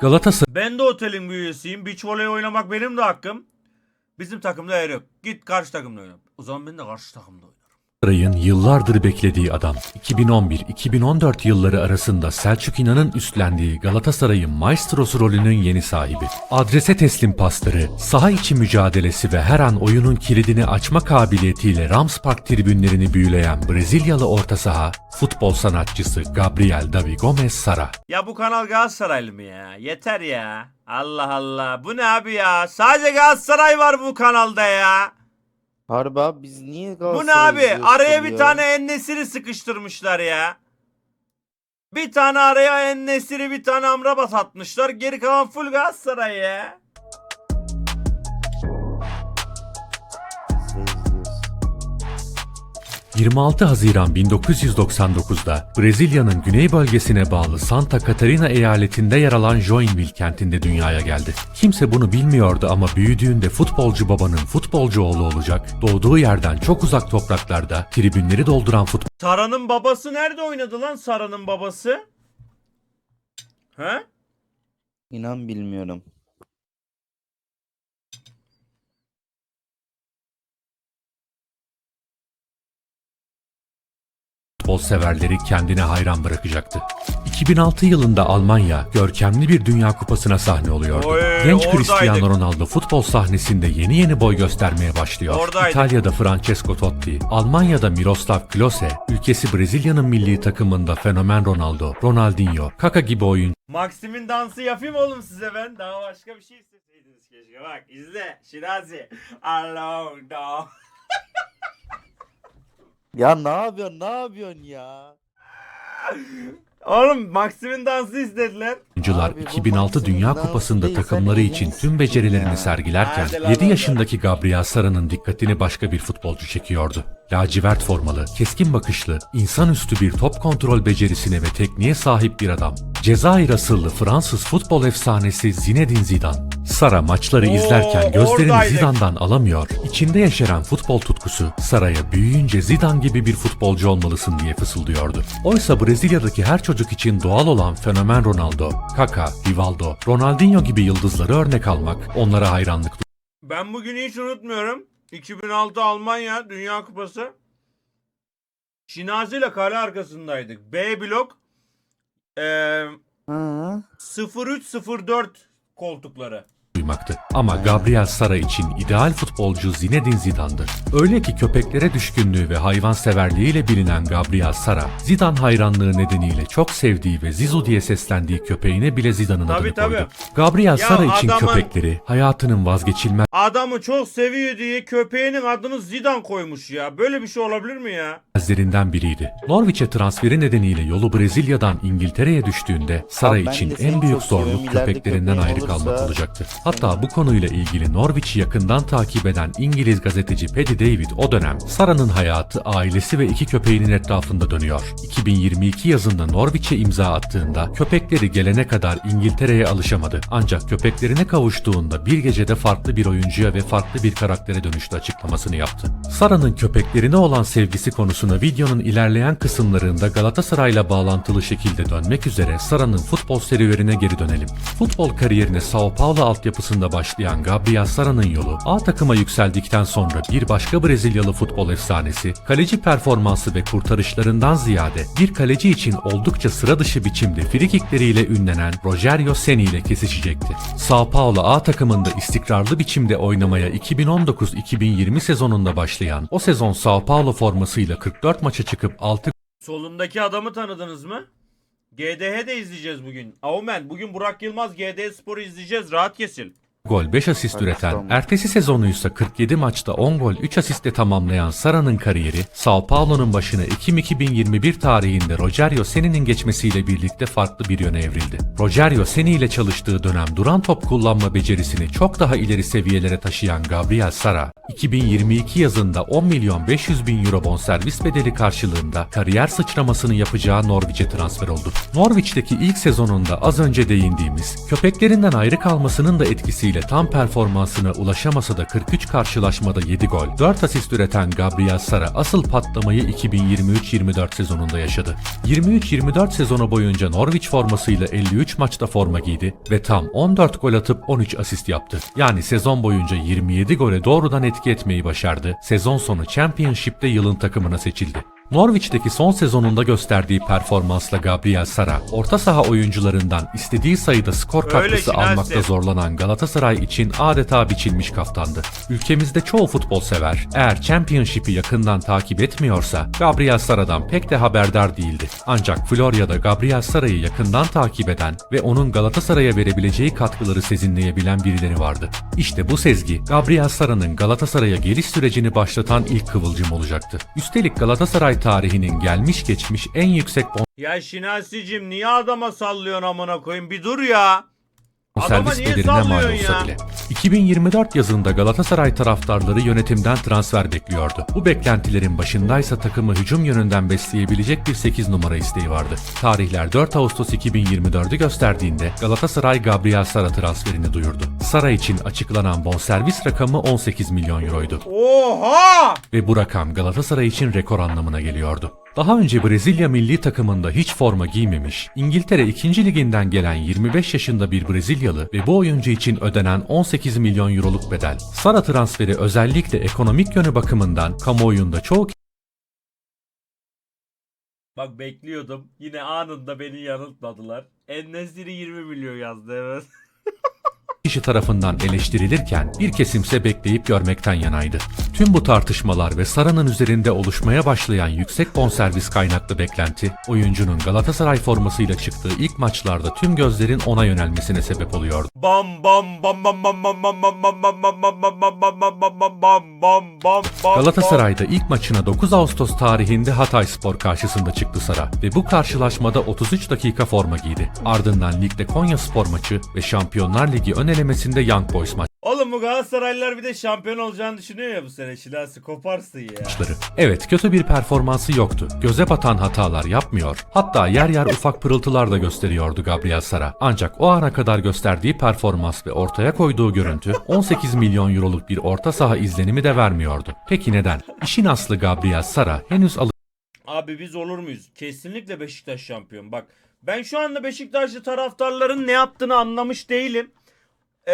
Galatasaray Ben de otelin bir üyesiyim. Beach voley oynamak benim de hakkım. Bizim takımda yer yok. Git karşı takımda oyna. O zaman ben de karşı takımda oynarım. Saray'ın yıllardır beklediği adam. 2011-2014 yılları arasında Selçuk İnan'ın üstlendiği Galatasaray'ın maestrosu rolünün yeni sahibi. Adrese teslim pasları, saha içi mücadelesi ve her an oyunun kilidini açma kabiliyetiyle Rams Park tribünlerini büyüleyen Brezilyalı orta saha, futbol sanatçısı Gabriel Davi Gomez Sara. Ya bu kanal Galatasaraylı mı ya? Yeter ya. Allah Allah. Bu ne abi ya? Sadece Galatasaray var bu kanalda ya. Harbi abi biz niye Bu ne abi? Araya bir ya? tane ennesiri sıkıştırmışlar ya. Bir tane araya ennesiri bir tane amrabat atmışlar. Geri kalan full Galatasaray ya. 26 Haziran 1999'da Brezilya'nın güney bölgesine bağlı Santa Catarina eyaletinde yer alan Joinville kentinde dünyaya geldi. Kimse bunu bilmiyordu ama büyüdüğünde futbolcu babanın futbolcu oğlu olacak, doğduğu yerden çok uzak topraklarda tribünleri dolduran Sara'nın babası nerede oynadı lan Sara'nın babası? He? İnan bilmiyorum. Futbol severleri kendine hayran bırakacaktı. 2006 yılında Almanya görkemli bir Dünya Kupası'na sahne oluyordu. Oy, Genç oradaydık. Cristiano Ronaldo futbol sahnesinde yeni yeni boy göstermeye başlıyor. Oradaydık. İtalya'da Francesco Totti, Almanya'da Miroslav Klose, ülkesi Brezilya'nın milli takımında fenomen Ronaldo, Ronaldinho, Kaka gibi oyuncular Maxim'in dansı yapayım oğlum size ben. Daha başka bir şey isteseydiniz keşke. Bak izle. Şirazi. Alone dog. Ya ne yapıyorsun ne yapıyorsun ya? Oğlum Maxim'in dansı istediler. Abi bu 2006 Maxim'in Dünya dansı Kupası'nda değil, takımları için tüm becerilerini ya? sergilerken Hadi lan 7 oradan. yaşındaki Gabriel Sara'nın dikkatini başka bir futbolcu çekiyordu. Lacivert formalı, keskin bakışlı, insanüstü bir top kontrol becerisine ve tekniğe sahip bir adam. Cezayir asıllı Fransız futbol efsanesi Zinedine Zidane. Sara maçları Oo, izlerken gözlerini oradaydık. Zidane'dan alamıyor. İçinde yeşeren futbol tutkusu Sara'ya büyüyünce Zidane gibi bir futbolcu olmalısın diye fısıldıyordu. Oysa Brezilya'daki her çocuk için doğal olan fenomen Ronaldo, Kaka, Rivaldo, Ronaldinho gibi yıldızları örnek almak onlara hayranlık Ben bugünü hiç unutmuyorum. 2006 Almanya Dünya Kupası. Şinazi ile kale arkasındaydık. B blok. Hı. 0304 koltukları. Duymaktı. Ama Gabriel Sara için ideal futbolcu Zinedine Zidane'dır. Öyle ki köpeklere düşkünlüğü ve hayvanseverliğiyle bilinen Gabriel Sara, Zidane hayranlığı nedeniyle çok sevdiği ve Zizu diye seslendiği köpeğine bile Zidane'ın adını tabii. koydu. Gabriel Sara için adamın- köpekleri hayatının vazgeçilmez Adamı çok seviyor diye köpeğinin adını Zidane koymuş ya. Böyle bir şey olabilir mi ya? merkezlerinden biriydi. Norwich'e transferi nedeniyle yolu Brezilya'dan İngiltere'ye düştüğünde Sara için en büyük zorluk köpeklerinden ayrı kalmak olacaktı. Hatta bu konuyla ilgili Norwich'i yakından takip eden İngiliz gazeteci Paddy David o dönem Sara'nın hayatı ailesi ve iki köpeğinin etrafında dönüyor. 2022 yazında Norwich'e imza attığında köpekleri gelene kadar İngiltere'ye alışamadı. Ancak köpeklerine kavuştuğunda bir gecede farklı bir oyuncuya ve farklı bir karaktere dönüştü açıklamasını yaptı. Sara'nın köpeklerine olan sevgisi konusuna videonun ilerleyen kısımlarında Galatasaray'la bağlantılı şekilde dönmek üzere Sara'nın futbol serüvenine geri dönelim. Futbol kariyerine Sao Paulo altyapısında başlayan Gabriel Sara'nın yolu A takıma yükseldikten sonra bir başka Brezilyalı futbol efsanesi, kaleci performansı ve kurtarışlarından ziyade bir kaleci için oldukça sıra dışı biçimde frikikleriyle ünlenen Rogerio Seni ile kesişecekti. Sao Paulo A takımında istikrarlı biçimde oynamaya 2019-2020 sezonunda başlayan, o sezon Sao Paulo formasıyla 44 maça çıkıp 6 Solundaki adamı tanıdınız mı? GDH de izleyeceğiz bugün. Aumen bugün Burak Yılmaz GDH Spor'u izleyeceğiz. Rahat kesil. Gol 5 asist üreten, ertesi sezonuysa 47 maçta 10 gol 3 asistle tamamlayan Sara'nın kariyeri, Sao Paulo'nun başına Ekim 2021 tarihinde Rogerio Seni'nin geçmesiyle birlikte farklı bir yöne evrildi. Rogerio Seni ile çalıştığı dönem duran top kullanma becerisini çok daha ileri seviyelere taşıyan Gabriel Sara, 2022 yazında 10 milyon 500 bin euro bonservis bedeli karşılığında kariyer sıçramasını yapacağı Norwich'e transfer oldu. Norwich'teki ilk sezonunda az önce değindiğimiz köpeklerinden ayrı kalmasının da etkisiyle nedeniyle tam performansına ulaşamasa da 43 karşılaşmada 7 gol, 4 asist üreten Gabriel Sara asıl patlamayı 2023-24 sezonunda yaşadı. 23-24 sezonu boyunca Norwich formasıyla 53 maçta forma giydi ve tam 14 gol atıp 13 asist yaptı. Yani sezon boyunca 27 gole doğrudan etki etmeyi başardı. Sezon sonu Championship'te yılın takımına seçildi. Norwich'teki son sezonunda gösterdiği performansla Gabriel Sara, orta saha oyuncularından istediği sayıda skor katkısı almakta zorlanan Galatasaray için adeta biçilmiş kaftandı. Ülkemizde çoğu futbol sever, eğer Championship'i yakından takip etmiyorsa Gabriel Sara'dan pek de haberdar değildi. Ancak Florya'da Gabriel Sara'yı yakından takip eden ve onun Galatasaray'a verebileceği katkıları sezinleyebilen birileri vardı. İşte bu sezgi Gabriel Sara'nın Galatasaray'a geliş sürecini başlatan ilk kıvılcım olacaktı. Üstelik Galatasaray tarihinin gelmiş geçmiş en yüksek Ya Şinasi'cim niye adama sallıyorsun amına koyayım? Bir dur ya. Adama servis niye bedeline mal sallıyorsun olsa ya? bile. 2024 yazında Galatasaray taraftarları yönetimden transfer bekliyordu. Bu beklentilerin başındaysa takımı hücum yönünden besleyebilecek bir 8 numara isteği vardı. Tarihler 4 Ağustos 2024'ü gösterdiğinde Galatasaray Gabriel Sara transferini duyurdu. Sara için açıklanan bonservis rakamı 18 milyon euroydu Oha! ve bu rakam Galatasaray için rekor anlamına geliyordu. Daha önce Brezilya milli takımında hiç forma giymemiş, İngiltere 2. liginden gelen 25 yaşında bir Brezilyalı ve bu oyuncu için ödenen 18 milyon euroluk bedel. Sara transferi özellikle ekonomik yönü bakımından kamuoyunda çoğu Bak bekliyordum. Yine anında beni yanıltmadılar. Ennesiri 20 milyon yazdı evet. kişi tarafından eleştirilirken bir kesimse bekleyip görmekten yanaydı. Tüm bu tartışmalar ve Sara'nın üzerinde oluşmaya başlayan yüksek bonservis kaynaklı beklenti, oyuncunun Galatasaray formasıyla çıktığı ilk maçlarda tüm gözlerin ona yönelmesine sebep oluyordu. Bam bam bam bam bam bam bam bam bam bam bam bam bam bam bam bam bam bam bam bam Galatasaray'da ilk maçına 9 Ağustos tarihinde Hatay Spor karşısında çıktı Sara ve bu karşılaşmada 33 dakika forma giydi. Ardından ligde Konya Spor maçı ve Şampiyonlar Ligi ön elemesinde Young Boys Oğlum bu Galatasaraylılar bir de şampiyon olacağını düşünüyor ya bu sene. Şilasi koparsın ya. maçları. Evet kötü bir performansı yoktu. Göze batan hatalar yapmıyor. Hatta yer yer ufak pırıltılar da gösteriyordu Gabriel Sara. Ancak o ana kadar gösterdiği performans ve ortaya koyduğu görüntü 18 milyon euroluk bir orta saha izlenimi de vermiyordu. Peki neden? İşin aslı Gabriel Sara henüz Abi biz olur muyuz? Kesinlikle Beşiktaş şampiyon. Bak ben şu anda Beşiktaşlı taraftarların ne yaptığını anlamış değilim. Ee,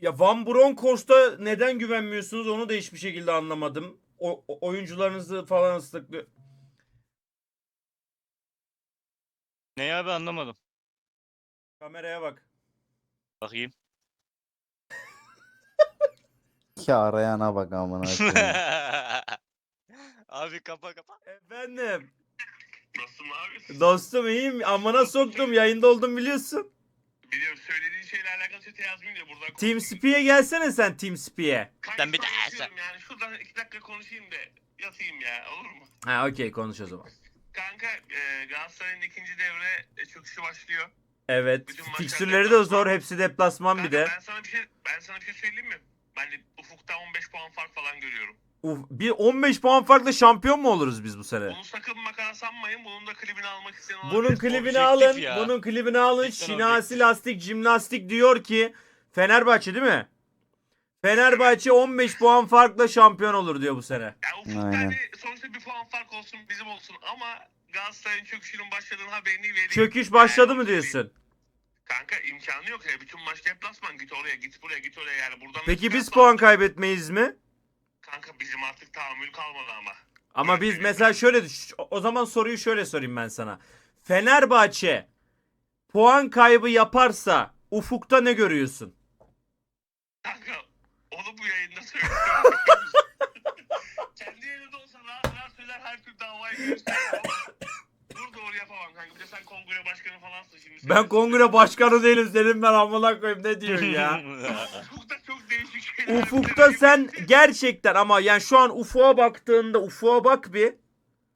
ya Van Bronckhorst'a neden güvenmiyorsunuz onu da hiçbir şekilde anlamadım. O, o- oyuncularınızı falan ıslıklı. Ne abi anlamadım. Kameraya bak. Bakayım. Ki arayana bak amına koyayım. abi kapa kapa. Efendim. Nasılsın abi? Dostum iyiyim. Amına soktum. Yayında oldum biliyorsun. Biliyorum söylediğin şeyle alakalı çete yazmayayım da buradan Team Speak'e gelsene sen Team. Kanka Sen bir daha yazıyorum yani şuradan iki dakika konuşayım da yatayım ya olur mu? Ha okey konuş o zaman. Kanka e, Galatasaray'ın ikinci devre e, çöküşü başlıyor. Evet. Fikstürleri de zor. Hepsi deplasman bir Kanka de. ben sana bir şey ben sana bir şey söyleyeyim mi? Ben de ufukta 15 puan fark falan görüyorum. Uf, bir 15 puan farklı şampiyon mu oluruz biz bu sene? Bunu sakın makara sanmayın. Bunun da klibini almak isteyen Bunun olabilir. klibini objektif alın. ya. Bunun klibini alın. Cidden Şinasi objektif. Lastik Jimnastik diyor ki Fenerbahçe değil mi? Fenerbahçe 15 puan farkla şampiyon olur diyor bu sene. Ya ufukta Aynen. hani sonuçta bir puan fark olsun bizim olsun ama Galatasaray'ın çöküşünün başladığını haberini vereyim. Çöküş başladı Yani mı diyorsun? Kanka imkanı yok ya. Bütün maç deplasman. Git oraya git buraya git oraya yani. Buradan Peki biz deplasman- puan kaybetmeyiz mi? Kanka bizim artık tahammül kalmadı ama. Ama biz mesela şöyle düş- o zaman soruyu şöyle sorayım ben sana. Fenerbahçe puan kaybı yaparsa ufukta ne görüyorsun? Kanka onu bu yayında söylüyorum. Kendi yerinde olsa rahat rahat söyler her türlü davaya girersin. Dur doğru yapamam kanka. Bir de sen kongre başkanı falansın şimdi. Ben kongre başkanı değilim senin ben amına koyayım ne diyorsun ya? Ufukta çok değişik şeyler. Ufukta sen gerçekten ama yani şu an ufuğa baktığında ufuğa bak bir.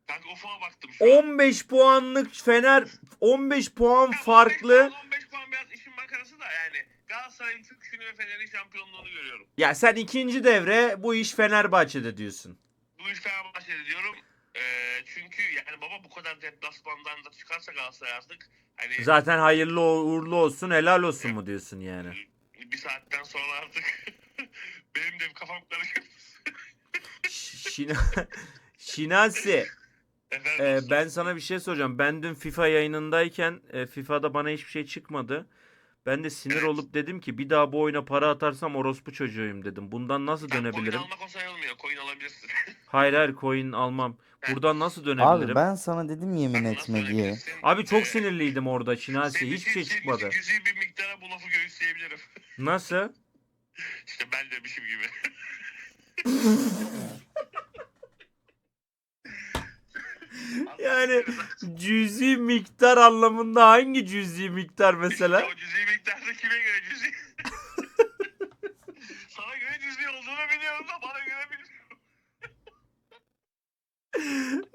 Kanka ufuğa baktım şu an. 15 puanlık Fener 15 puan Ya 15 farklı. puan, 15 puan biraz işin makarası da yani. Galatasaray'ın çöküşünü ve Fener'in şampiyonluğunu görüyorum. Ya sen ikinci devre bu iş Fenerbahçe'de diyorsun. Bu iş Fenerbahçe'de diyorum. Ee, çünkü yani baba bu kadar deplasmandan da çıkarsa Galatasaray artık hani Zaten hayırlı uğurlu olsun helal olsun mu diyorsun yani? Bir saatten sonra artık benim de kafam karışır. Şina... Şinasi. Efendim Ee, dostum? ben sana bir şey soracağım. Ben dün FIFA yayınındayken e, FIFA'da bana hiçbir şey çıkmadı. Ben de sinir Evet. olup dedim ki bir daha bu oyuna para atarsam orospu çocuğuyum dedim. Bundan nasıl dönebilirim? Coin almak o sayılmıyor. Coin alabilirsin. Hayır hayır coin almam. Buradan nasıl dönebilirim? Abi ben sana dedim yemin Nasıl etme diye. dönebilirsin? Abi çok Ee, sinirliydim orada Şinasi. senin Hiçbir şey için- çıkmadı. Senin için cüzi bir miktara bu lafı göğüsleyebilirim. Nasıl? İşte ben demişim gibi. Yani cüzi miktar anlamında hangi cüzi miktar mesela? İşte o cüzi miktarda kime göre cüzi? Sana göre cüzi olduğunu biliyorum da bana göre bilmiyorum.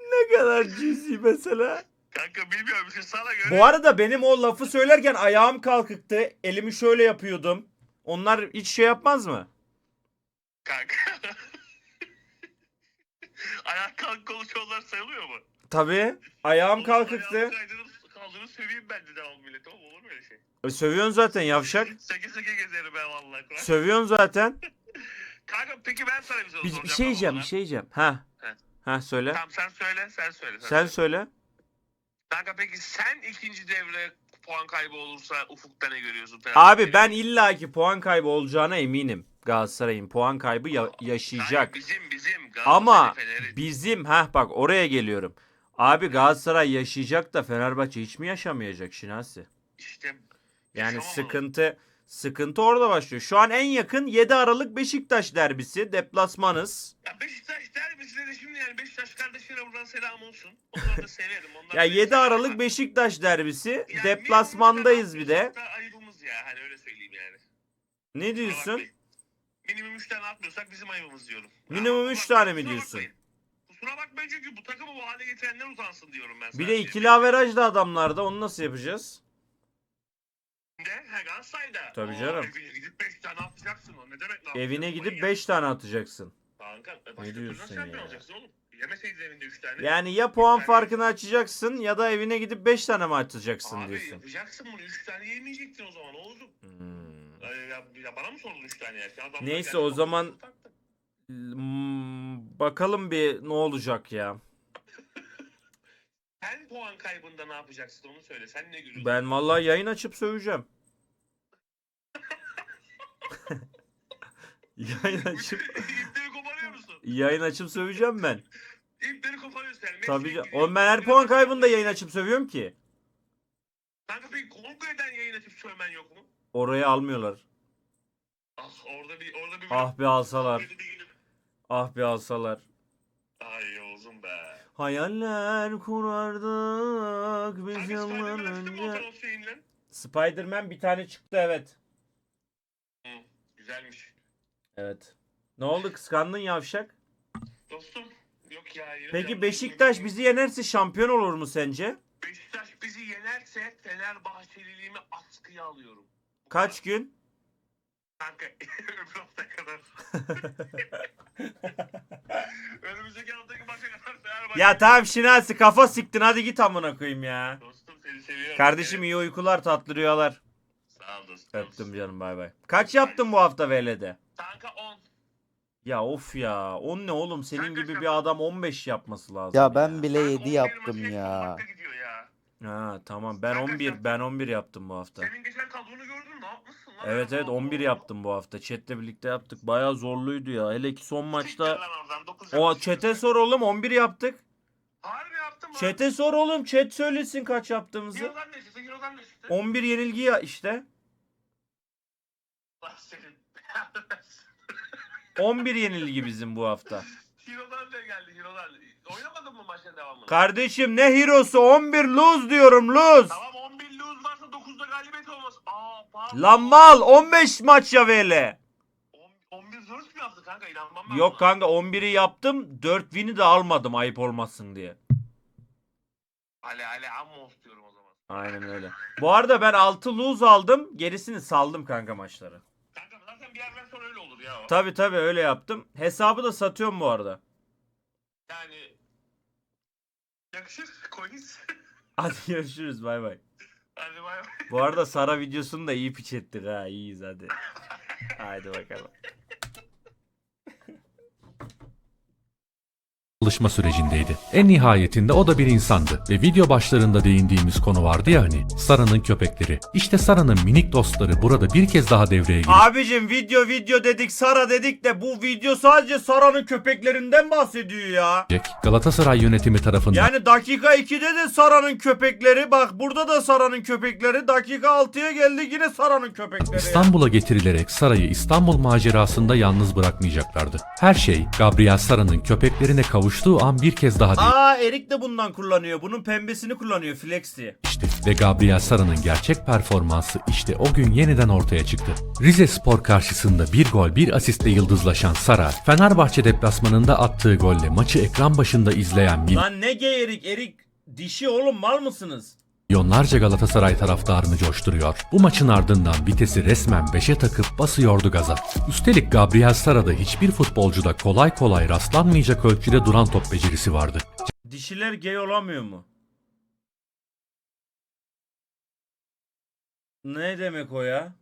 Ne kadar cüzi mesela? Kanka bilmiyorum işte sana göre. Bu arada benim o lafı söylerken ayağım kalkıktı. Elimi şöyle yapıyordum. Onlar hiç şey yapmaz mı? Kanka. Ayak kalk konuşuyorlar sayılıyor mu? Tabii. Ayağım Oğlum, kalkıktı. ayağımı kaydırıp kaldırıp söveyim ben de devam millete oğlum olur mu öyle şey? E, Sövüyorsun zaten yavşak. Seke seke gezerim ben vallahi. Kur'an. Sövüyorsun zaten. Kanka peki ben sana bir soru Bir, soracağım. bir şey diyeceğim, tamam bir şey diyeceğim. Ha. He. Ha söyle. Tamam sen söyle, sen söyle. Sen söyle. Kanka peki sen ikinci devre puan kaybı olursa ufukta ne görüyorsun? Abi ben illaki puan kaybı olacağına eminim. Galatasaray'ın puan kaybı ya- yaşayacak. Bizim bizim Ama Galatasaray Fener'i- bizim ha bak oraya geliyorum. Abi Galatasaray yaşayacak da Fenerbahçe hiç mi yaşamayacak Şinasi? işte Yani yaşamamalı. sıkıntı sıkıntı orada başlıyor. Şu an en yakın 7 Aralık Beşiktaş derbisi. Deplasmanız. Ya Beşiktaş derbisine de şimdi yani Beşiktaş kardeşlere buradan selam olsun. Onları da severim. Onlar Ya da 7 severim Aralık ama Beşiktaş derbisi. yani Deplasmandayız bir de. Ayıbımız ya hani öyle söyleyeyim yani. Ne diyorsun? Minimum 3 tane atmıyorsak bizim ayıbımız diyorum. Minimum Ama üç bak, tane mi diyorsun? bakmayın. Kusura bakmayın çünkü bu takımı bu hale getirenler utansın diyorum ben Bir de ikili averaj da adamlarda. Onu nasıl yapacağız? De, he Galatasaray'da. Tabii Oo, canım. Evine gidip 5 tane atacaksın o. Ne demek lan? Evine gidip 5 tane atacaksın. Kanka, e, başka türlü diyorsun nasıl şampiyon ya? olacaksın oğlum? Yemeseydin evinde 3 tane. Yani ya puan tane- farkını açacaksın ya da evine gidip 5 tane mi atacaksın Abi diyorsun. yapacaksın bunu 3 tane yemeyecektin o zaman oğlum. Hmm. Ya, ya bana mı sordun 3 tane yerken? Adamlar Neyse, geldi, o kafasını zaman- taktı. Hmm, Bakalım bir ne olacak ya. Sen puan kaybında ne yapacaksın onu söyle. Sen ne görüyorsun? Ben vallahi yayın açıp söveceğim. Yayın açıp İpleri koparıyor musun? yayın açıp söveceğim ben. İpleri koparıyorsun yani. Tabii gidiyor. Oğlum ben her puan kaybında yayın açıp sövüyorum ki. Kanka peki Kongre'den yayın açıp söylemen yok mu? Oraya almıyorlar. Ah orada bir orada bir Ah bir alsalar. Ah bir alsalar. Ay Oğuz'um be. Hayaller kurardık biz Kanka yıllar Spider-Man önce. Spider-Man bir tane çıktı evet. Güzelmiş. Evet. Ne oldu kıskandın yavşak? Dostum yok ya. Peki Beşiktaş bizi yenerse şampiyon olur mu sence? Beşiktaş bizi yenerse Fenerbahçeliliğimi askıya alıyorum. Kaç gün? Kanka öbür hafta kadar. Önümüzdeki haftaki maça kadar Fenerbahçe. Ya tamam Şinasi kafa siktin hadi git amına koyayım ya. Dostum seni seviyorum. Kardeşim iyi uykular tatlı rüyalar. Sağ ol dostum. Öptüm canım bay bay. Kaç yaptın bu hafta VL'de? Kanka 10. Ya of ya. 10 ne oğlum senin Kanka gibi sen- bir adam 15 yapması lazım. Ya ben bile 7 yaptım ya. Ha tamam ben Kanka 11 sen- ben 11 yaptım bu hafta. Senin geçen kadronu gördün ne yapmışsın lan? Evet evet 11 yaptım bu hafta. Chat'le birlikte yaptık. Bayağı zorluydu ya. Hele ki son maçta. O chat'e sor oğlum 11 yaptık. Harbi yaptım? Chat'e sor oğlum. Chat söylesin kaç yaptığımızı. Hero'dan ne çıktı? Hero'dan ne çıktı? 11 yenilgi ya işte. Allah senin. 11 yenilgi bizim bu hafta. Hero'dan ne geldi Hero'dan? Oynamadın mı maçın devamını? Kardeşim ne hero'su 11 lose diyorum lose. Tamam 11 lose varsa 9'da galibiyet olmaz. Aa pardon. Lan mal 15 maç ya. On- 11 zor mu yaptı kanka? İnanmam ben Yok buna. kanka 11'i yaptım 4 win'i de almadım ayıp olmasın diye. Ale ale amma diyorum o zaman. Aynen öyle. Bu arada ben 6 lose aldım gerisini saldım kanka maçları. Kanka zaten bir yerden sonra öyle olur ya. Tabi tabi öyle yaptım. Hesabı da satıyorum bu arada. Yani yakışır coins. Hadi görüşürüz bay bay. Hadi bay bay. Bu arada Sara videosunu da iyi piç ettik ha iyiyiz hadi. Haydi bakalım. Alışma sürecindeydi. En nihayetinde o da bir insandı ve video başlarında değindiğimiz konu vardı ya hani Sara'nın köpekleri. İşte Sara'nın minik dostları burada bir kez daha devreye girecek. Abicim video video dedik Sara dedik de bu video sadece Sara'nın köpeklerinden bahsediyor ya. Galatasaray yönetimi tarafından Yani dakika 2'de de Sara'nın köpekleri bak burada da Sara'nın köpekleri dakika 6'ya geldi yine Sara'nın köpekleri. İstanbul'a getirilerek Sara'yı İstanbul macerasında yalnız bırakmayacaklardı. Her şey Gabriel Sara'nın köpeklerine kavuştuğu an bir kez daha Aa Erik de bundan kullanıyor. Bunun pembesini kullanıyor Flex diye. değişti ve Gabriel Sara'nın gerçek performansı işte o gün yeniden ortaya çıktı. Rize Spor karşısında bir gol bir asistle yıldızlaşan Sara, Fenerbahçe deplasmanında attığı golle maçı ekran başında izleyen Lan ne gay Erik? Erik dişi oğlum mal mısınız? Milyonlarca Galatasaray taraftarını coşturuyor. Bu maçın ardından vitesi resmen 5'e takıp basıyordu gaza. Üstelik Gabriel Sara'da hiçbir futbolcuda kolay kolay rastlanmayacak ölçüde duran top becerisi vardı. Dişiler gay olamıyor mu? Ne demek o ya?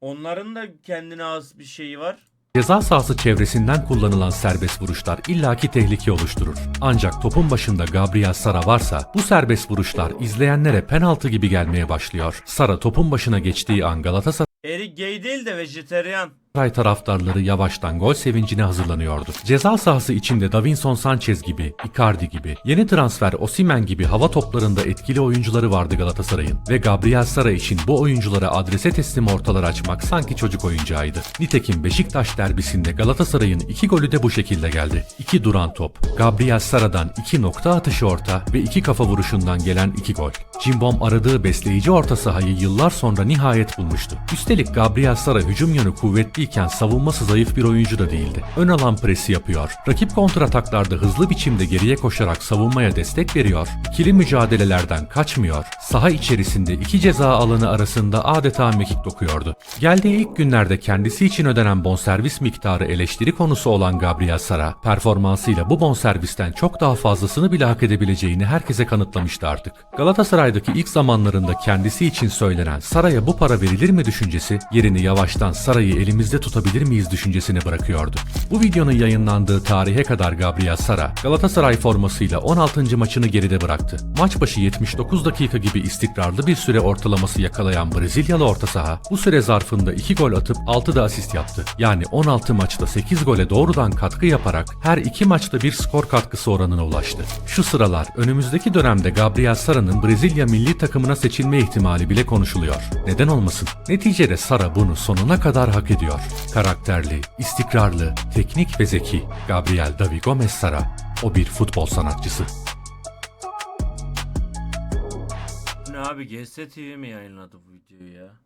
Onların da kendine az bir şeyi var. Ceza sahası çevresinden kullanılan serbest vuruşlar illaki tehlike oluşturur. Ancak topun başında Gabriel Sara varsa bu serbest vuruşlar izleyenlere penaltı gibi gelmeye başlıyor. Sara topun başına geçtiği an Galatasaray Erik gay değil de vejeteryan. Taraftarları yavaştan gol sevincine hazırlanıyordu. Ceza sahası içinde Davinson Sanchez gibi, Icardi gibi, yeni transfer Osimen gibi hava toplarında etkili oyuncuları vardı Galatasaray'ın ve Gabriel Sara için bu oyunculara adrese teslim ortalar açmak sanki çocuk oyuncağıydı. Nitekim Beşiktaş derbisinde Galatasaray'ın iki golü de bu şekilde geldi. İki duran top, Gabriel Sara'dan iki nokta atışı orta ve iki kafa vuruşundan gelen iki gol. Cimbom aradığı besleyici orta sahayı yıllar sonra nihayet bulmuştu. Üstelik Gabriel Sara hücum yönü kuvvetliyken savunması zayıf bir oyuncu da değildi. Ön alan presi yapıyor. Rakip kontrataklarda hızlı biçimde geriye koşarak savunmaya destek veriyor. İkili mücadelelerden kaçmıyor. Saha içerisinde iki ceza alanı arasında adeta mekik dokuyordu. Geldiği ilk günlerde kendisi için ödenen bonservis miktarı eleştiri konusu olan Gabriel Sara, performansıyla bu bonservisten çok daha fazlasını bile hak edebileceğini herkese kanıtlamıştı artık. Galatasaray'daki ilk zamanlarında kendisi için söylenen Sara'ya bu para verilir mi düşüncesi, yerini yavaştan Sara'yı elimizde tutabilir miyiz düşüncesine bırakıyordu. Bu videonun yayınlandığı tarihe kadar Gabriel Sara, Galatasaray formasıyla 16. maçını geride bıraktı. Maç başı 79 dakika gibi istikrarlı bir süre ortalaması yakalayan Brezilyalı orta saha, bu süre zarfında 2 gol atıp 6 da asist yaptı. Yani 16 maçta 8 gole doğrudan katkı yaparak her iki maçta bir skor katkısı oranına ulaştı. Şu sıralar önümüzdeki dönemde Gabriel Sara'nın Brezilya milli takımına seçilme ihtimali bile konuşuluyor. Neden olmasın? Neticede Sara bunu sonuna kadar hak ediyor. Karakterli, istikrarlı, teknik ve zeki Gabriel Davi Gomez Sara. O bir futbol sanatçısı. Ne abi GS TV mi yayınladı bu videoyu ya?